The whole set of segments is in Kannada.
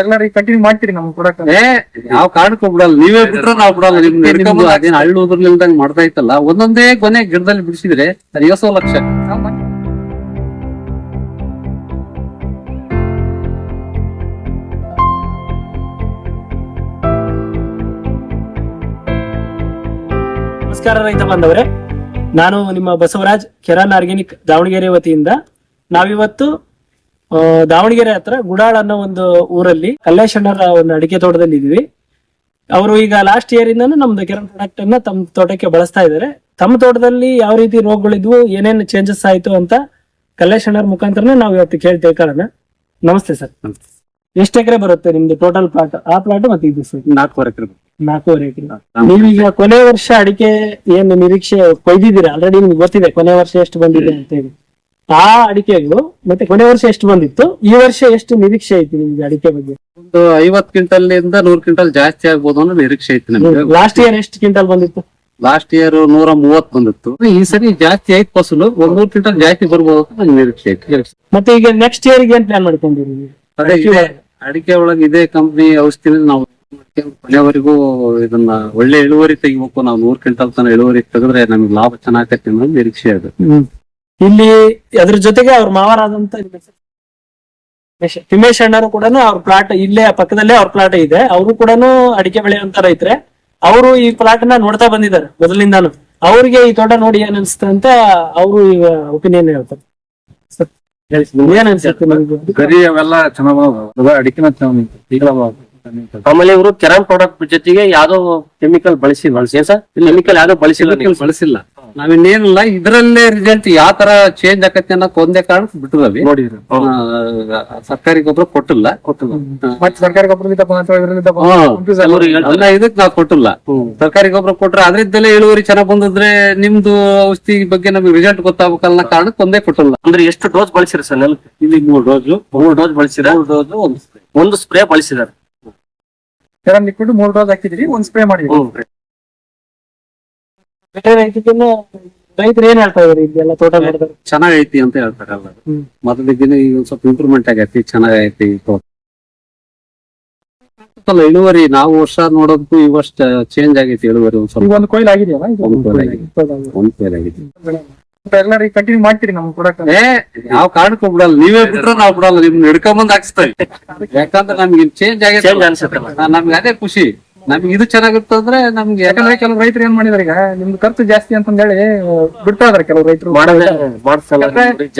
ಎಲ್ಲರೂ ಕಂಟಿನ್ಯೂ ಮಾಡ್ತೀರಿ ನಮ್ ಪ್ರಾಡಕ್ಟ್ ಏ ಯಾವ ಕಾರಣಕ್ಕೂ ಬಿಡಲ್ಲ. ನೀವೇ ಬಿಟ್ರೆ ನಾವ್ ಬಿಡಲ್ಲ. ನಿಮ್ಗೆ ನಿಮ್ದು ಅದೇನ್ ಹಳ್ಳು ಉದ್ರಲಿಲ್ದಂಗ್ ಮಾಡ್ತಾ ಇತ್ತಲ್ಲ ಒಂದೊಂದೇ ಕೊನೆ ಗಿಡದಲ್ಲಿ ಬಿಡಿಸಿದ್ರೆ ಐವತ್ತು ಲಕ್ಷ. ನಮಸ್ಕಾರ ರೈತ ಬಾಂಧವರೇ. ನಾನು ನಿಮ್ಮ ಬಸವರಾಜ್ ಕೆರಾನ್ ಆರ್ಗ್ಯಾನಿಕ್ ದಾವಣಗೆರೆ ವತಿಯಿಂದ ನಾವಿವತ್ತು ದಾವಣಗೆರೆ ಹತ್ರ ಗುಡಾಳ್ ಅನ್ನೋ ಒಂದು ಊರಲ್ಲಿ ಕಲ್ಲೇಶಣ್ಣರ ಒಂದು ಅಡಿಕೆ ತೋಟದಲ್ಲಿ ಇದೀವಿ ಅವರು ಈಗ ಲಾಸ್ಟ್ ಇಯರ್ ಇಂದಾನು ನಮ್ದು ಕೆರನ್ ಪ್ರಾಡಕ್ಟ್ ಅನ್ನ ತಮ್ಮ ತೋಟಕ್ಕೆ ಬಳಸ್ತಾ ಇದ್ದಾರೆ. ತಮ್ಮ ತೋಟದಲ್ಲಿ ಯಾವ ರೀತಿ ರೋಗಗಳಿದ್ವು ಏನೇನು ಚೇಂಜಸ್ ಆಯ್ತು ಅಂತ ಕಲ್ಲೇಶಣ್ಣರ ಮುಖಾಂತರನೇ ನಾವು ಇವತ್ತು ಕೇಳಿ ತಿಳ್ಕೊಳ್ಳೋಣ ನಮಸ್ತೆ ಸರ್. ಎಷ್ಟು ಎಕರೆ ಬರುತ್ತೆ ನಿಮ್ದು ಟೋಟಲ್ ಪ್ಲಾಟ್ ಆ ಪ್ಲಾಟ್ ಮತ್ತೆ ಇದು ಸರ್? ನಾಲ್ಕೂವರೆ ಎಕರೆ ನಾಲ್ಕೂವರೆ ಎಕರೆ. ನೀವೀಗ ಕೊನೆ ವರ್ಷ ಅಡಿಕೆ ಏನು ನಿರೀಕ್ಷೆ ಕೊಯ್ದಿದ್ದೀರಾ? ಆಲ್ರೆಡಿ ನಿಮ್ಗೆ ಗೊತ್ತಿದೆ ಕೊನೆ ವರ್ಷ ಎಷ್ಟು ಬಂದಿದೆ ಅಂತ ಹೇಳಿ. ಆ ಅಡಿಕೆಗಳು ಮತ್ತೆ ಕೊನೆ ವರ್ಷ ಎಷ್ಟು ಬಂದಿತ್ತು? ಈ ವರ್ಷ ಎಷ್ಟು ನಿರೀಕ್ಷೆ ಐತಿ ನಿಮ್ಗೆ ಅಡಿಕೆ ಬಗ್ಗೆ? ಒಂದು ಐವತ್ ಕ್ವಿಂಟಲ್ ಇಂದ ನೂರ್ ಕ್ವಿಂಟಲ್ ಜಾಸ್ತಿ ಆಗ್ಬೋದು ಅನ್ನೋ ನಿರೀಕ್ಷೆ ಐತಿ ನಮ್ಗೆ. ಲಾಸ್ಟ್ ಇಯರ್ ಎಷ್ಟು ಕ್ವಿಂಟಲ್ ಬಂದಿತ್ತು? ಲಾಸ್ಟ್ ಇಯರ್ ನೂರ ಮೂವತ್ ಬಂದಿತ್ತು. ಈ ಸರಿ ಜಾಸ್ತಿ ಐತ್ ಫಸಲು. ಒಂದ್ ನೂರ್ ಕ್ವಿಂಟಲ್ ಜಾಸ್ತಿ ಬರ್ಬೋದು ಅಂತ ನಂಗೆ ನಿರೀಕ್ಷೆ ಐತಿ. ಮತ್ತೆ ಈಗ ನೆಕ್ಸ್ಟ್ ಇಯರ್ ಏನ್ ಪ್ಲಾನ್ ಮಾಡ್ಕೊಂಡಿರಿ ಅಡಿಕೆ ಒಳಗೆ ಇದೇ ಕಂಪ್ನಿ ಔಷಧಿ ನಾವು ಕೊನೆವರೆಗೂ ಇದನ್ನ ಒಳ್ಳೆ ಇಳುವರಿ ತೆಗಿಬೇಕು. ನಾವು ನೂರ್ ಕ್ವಿಂಟಲ್ ತನ ಇಳುವರಿ ತೆಗೆದ್ರೆ ನಮ್ಗೆ ಲಾಭ ಚೆನ್ನಾಗತ್ತೆ ಅನ್ನೋದು ನಿರೀಕ್ಷೆ ಅದು ಇಲ್ಲಿ ಅದ್ರ ಜೊತೆಗೆ ಅವ್ರ ಮಾವರಾದಂತ ತಿಮ್ಮೇಶ್- ತಿಮ್ಮೇಶ್ ಅಣ್ಣರು ಕೂಡ ಅವ್ರ ಪ್ಲಾಟ್ ಇಲ್ಲೇ ಪಕ್ಕದಲ್ಲೇ ಅವ್ರ ಪ್ಲಾಟ್ ಇದೆ. ಅವರು ಕೂಡ ಅಡಿಕೆ ಬೆಳೆಯುವಂತ ರೈತರೆ. ಅವರು ಈ ಪ್ಲಾಟ್ನ ನೋಡ್ತಾ ಬಂದಿದ್ದಾರೆ ಮೊದಲಿಂದಾನು. ಅವ್ರಿಗೆ ಈ ತೋಟ ನೋಡಿ ಏನ್ ಅನ್ಸುತ್ತೆ ಅಂತ ಅವರು ಈಗ ಒಪಿನಿಯನ್ ಹೇಳ್ತಾರೆ. ಏನ್ ಅನ್ಸುತ್ತೆ ಗರಿ ಅವೆಲ್ಲ ಚೆನ್ನಾಗ ಅಡಿಕೆನ ಆಮೇಲೆ ಇವರು ಕೆರಾನ್ ಪ್ರಾಡಕ್ಟ್ ಜೊತೆಗೆ ಯಾವ್ದೋ ಕೆಮಿಕಲ್ ಬಳಸಿ ಬಳಸಿ ಸರ್? ಕೆಮಿಕಲ್ ಯಾವ್ದೋ ಬಳಸಿಲ್ಲ ಬಳಸಿಲ್ಲ. ನಾವಿನ್ನೇನಿಲ್ಲ ಇದ್ರಲ್ಲೇ ರಿಸಲ್ಟ್ ಯಾವ ತರ ಚೇಂಜ್ ಆಕತ್ತೆ ಅನ್ನೋಕ್ ಒಂದೇ ಕಾರಣಕ್ಕೆ ಬಿಟ್ಟಿದ್ವಿ ನೋಡಿದ್ರಿ ಸರ್ಕಾರಿ ಗೊಬ್ಬರ ಕೊಟ್ಟಿಲ್ಲ. ಮತ್ತೆ ಸರ್ಕಾರಿ ಗೊಬ್ಬರದಿಂದ ಇದಕ್ ನಾವ್ ಕೊಟ್ಟಿಲ್ಲ. ಸರ್ಕಾರಿ ಗೊಬ್ಬರ ಕೊಟ್ರೆ ಅದ್ರಿಂದಲೇ ಇಳುವರಿ ಚೆನ್ನಾಗ್ ಬಂದಿದ್ರೆ ನಿಮ್ದು ಔಷಧಿ ಬಗ್ಗೆ ನಮಗೆ ರಿಸಲ್ಟ್ ಗೊತ್ತಾಗಬೇಕಲ್ಲ ಕಾರಣಕ್ಕೆ ಒಂದೇ ಕೊಟ್ಟಿಲ್ಲ. ಅಂದ್ರೆ ಎಷ್ಟು ಡೋಸ್ ಬಳಸಿರ ಸರ್ ನೆಲಕ್ಕೆ? ಇಲ್ಲಿ ಮೂರ್ ಡೋಸ್ ಮೂರು ಡೋಸ್ ಬಳಸಿದ ಡೋಸು ಒಂದು spray. ಒಂದು ಸ್ಪ್ರೇ ಬಳಸಿದಾರೆ. ಲಿಕ್ವಿಡ್ ಮೂರ್ ಡೋಸ್ ಹಾಕಿದ್ರಿ ಒಂದ್ ಸ್ಪ್ರೇ ಮಾಡಿದ್ರಿ ರೈತರು ಏನ್ ಹೇಳ್ತಾ ಇದಾರೆ ಇದೆಲ್ಲ ತೋಟ ಮಾಡಿದ್ರೆ? ಚೆನ್ನಾಗೈತಿ ಅಂತ ಹೇಳ್ತಾರಲ್ಲ ಎಲ್ಲರೂ ಹ್ಮ್. ಮೊದಲಿಗಿನ ಈಗ ಒಂದ್ ಸ್ವಲ್ಪ ಇಂಪ್ರೂವ್ಮೆಂಟ್ ಆಗೈತಿ ಚೆನ್ನಾಗೈತಿ ತೋಟ. ಸ್ವಲ್ಪ ಇಳುವರಿ ನಾವು ವರ್ಷ ನೋಡೋದಕ್ಕೂ ಈ ವರ್ಷ ಚೇಂಜ್ ಆಗೈತಿ ಇಳುವರಿ ಒಂದ್ ಈಗ ಸ್ವಲ್ಪ ಒಂದ್ ಕೊಯ್ಲ್ ಆಗಿದೆಯಲ್ಲ? ಇದು ಒಂದ್ ಕೊಯ್ಲ್ ಆಗಿದೆ. ಒಂದ್ ಫೇಲ್ ಆಗೈತಿ ಎಲ್ಲರೂ ಕಂಟಿನ್ಯೂ ಮಾಡ್ತೀರಿ ನಮ್ ಪ್ರಾಡಕ್ಟ್ ಏ ಯಾವ ಕಾರಣಕ್ಕೂ ಬಿಡಲ್ಲ. ನೀವೇ ಬಿಟ್ರೆ ನಾವ್ ಬಿಡಲ್ಲ. ನಿಮ್ ಹಿಡ್ಕೊಂಡ್ ಬಂದ್ ಹಾಕ್ಸ್ತೇವೆ. ಯಾಕಂದ್ರೆ ನಮ್ಗೆ ಚೇಂಜ್ ಆಗೈತಿ. ನಮ್ಗೆ ಅದೇ ಖುಷಿ. ನಮ್ಗೆ ಇದು ಚೆನ್ನಾಗಿರ್ತಂದ್ರೆ ನಮ್ಗೆ ಯಾಕಂದ್ರೆ ಕೆಲವು ರೈತರು ಏನ್ ಮಾಡಿದಾರೆ ಈಗ? ನಿಮ್ದು ಖರ್ಚು ಜಾಸ್ತಿ ಅಂತಂದೇಳಿ ಬಿಡ್ತಾ ಇದಾರೆ ಕೆಲವು ರೈತರು. ಮಾಡ್ಸಲ್ಲ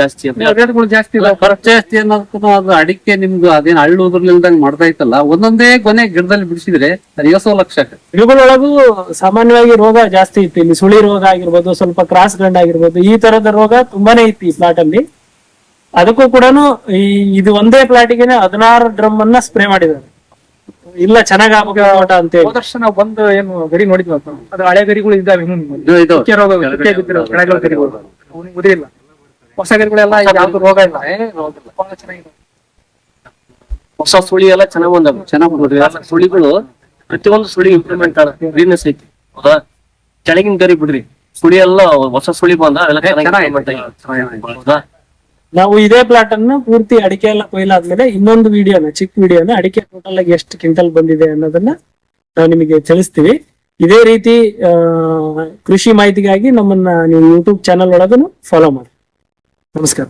ಜಾಸ್ತಿ ಅಂತ. ರೇಟ್ಗಳು ಜಾಸ್ತಿ ಇಲ್ಲ ಖರ್ಚು ಜಾಸ್ತಿ ಅನ್ನೋದಕ್ಕೂ ಅದು ಅಡಿಕೆ ನಿಮ್ದು ಅದೇನ್ ಹಳ್ಳು ಉದ್ರಲಿಲ್ದಂಗ್ ಮಾಡ್ತಾ ಇತ್ತಲ್ಲ ಒಂದೊಂದೇ ಕೊನೆ ಗಿಡದಲ್ಲಿ ಬಿಡಿಸಿದ್ರೆ ಐವತ್ತು ಲಕ್ಷ. ಗಿಡಗಳೊಳಗು ಗಿಡಗಳೊಳಗೂ ಸಾಮಾನ್ಯವಾಗಿ ರೋಗ ಜಾಸ್ತಿ ಇತ್ತು. ಇಲ್ಲಿ ಸುಳಿ ರೋಗ ಆಗಿರ್ಬೋದು ಸ್ವಲ್ಪ ಕ್ರಾಸ್ ಗಂಡ ಆಗಿರ್ಬೋದು ಈ ತರದ ರೋಗ ತುಂಬಾನೇ ಇತ್ತು ಈ ಪ್ಲಾಟ್ ಅಲ್ಲಿ. ಅದಕ್ಕೂ ಕೂಡ ಈ ಇದು ಒಂದೇ ಪ್ಲಾಟಿಗೆ ಹದಿನಾರು ಡ್ರಮ್ ಅನ್ನ ಸ್ಪ್ರೇ ಮಾಡಿದ್ದಾರೆ. ಇಲ್ಲ ಚೆನ್ನಾಗ್ ಆಗ್ಬೇಕು ತೋಟ ಅಂತ ಹೇಳಿ ಹೋದ ವರ್ಷ ನಾವು ಬಂದು ಏನು ಗರಿ ನೋಡಿದ್ವಿ ಅಂತ. ಅದು ಹಳೆ ಗರಿಗಳು ಇದ್ದಾವೆ ಇನ್ನೂ ನಿಮ್ಮಲ್ಲಿ. ಇದು ಇದು ಚುಕ್ಕೆ ರೋಗ ಚುಕ್ಕೆ ಬಿದ್ದಿರೋ ಕೆಳಗಡೆ ಗರಿಗಳು ಅವ್ನಿಗೆ ಉದಿರಿಲ್ಲ ಹೊಸ ಗರಿಗಳೆಲ್ಲ ಯಾವ್ದು ರೋಗ ಇಲ್ಲ. ಬಹಳ ಚೆನ್ನಾಗಿದೆ. ಹೊಸ ಸುಳಿ ಎಲ್ಲ ಚೆನ್ನಾಗ್ ಬಂದವು. ಚೆನ್ನಾಗ್ ಬಂದ್ರಿ ಸುಳಿಗಳು ಪ್ರತಿಯೊಂದು ಸುಳಿ ಇಂಪ್ರೂವ್ಮೆಂಟ್ ಆದ ಗ್ರೀನ್ನೆಸ್ ಐತಿ. ಹೌದಾ? ಕೆಳಗಿನ ಗರಿ ಬಿಡ್ರಿ. ಸುಳಿ ಎಲ್ಲ ಹೊಸ ಸುಳಿ ಬಂದ ಅವೆಲ್ಲ ಚೆನ್ನಾಗಿ improvement ಆಗಿದೆ. ಹೌದಾ? ನಾವು ಇದೇ ಪ್ಲಾಟ್ ಅನ್ನ ಪೂರ್ತಿ ಅಡಿಕೆ ಎಲ್ಲ ಕೊಯ್ಲಾದ್ಮೇಲೆ ಇನ್ನೊಂದು ವಿಡಿಯೋನ ಚಿಕ್ಕ ವಿಡಿಯೋನ ಅಡಿಕೆ ಟೋಟಲ್ ಆಗಿ ಎಷ್ಟು ಕ್ವಿಂಟಲ್ ಬಂದಿದೆ ಅನ್ನೋದನ್ನ ನಾವು ನಿಮಗೆ ತಿಳಿಸ್ತೀವಿ. ಇದೇ ರೀತಿ ಕೃಷಿ ಮಾಹಿತಿಗಾಗಿ ನಮ್ಮನ್ನ ನೀವು ಯೂಟ್ಯೂಬ್ ಚಾನಲ್ ಒಳಗೂ ಫಾಲೋ ಮಾಡಿ. ನಮಸ್ಕಾರ.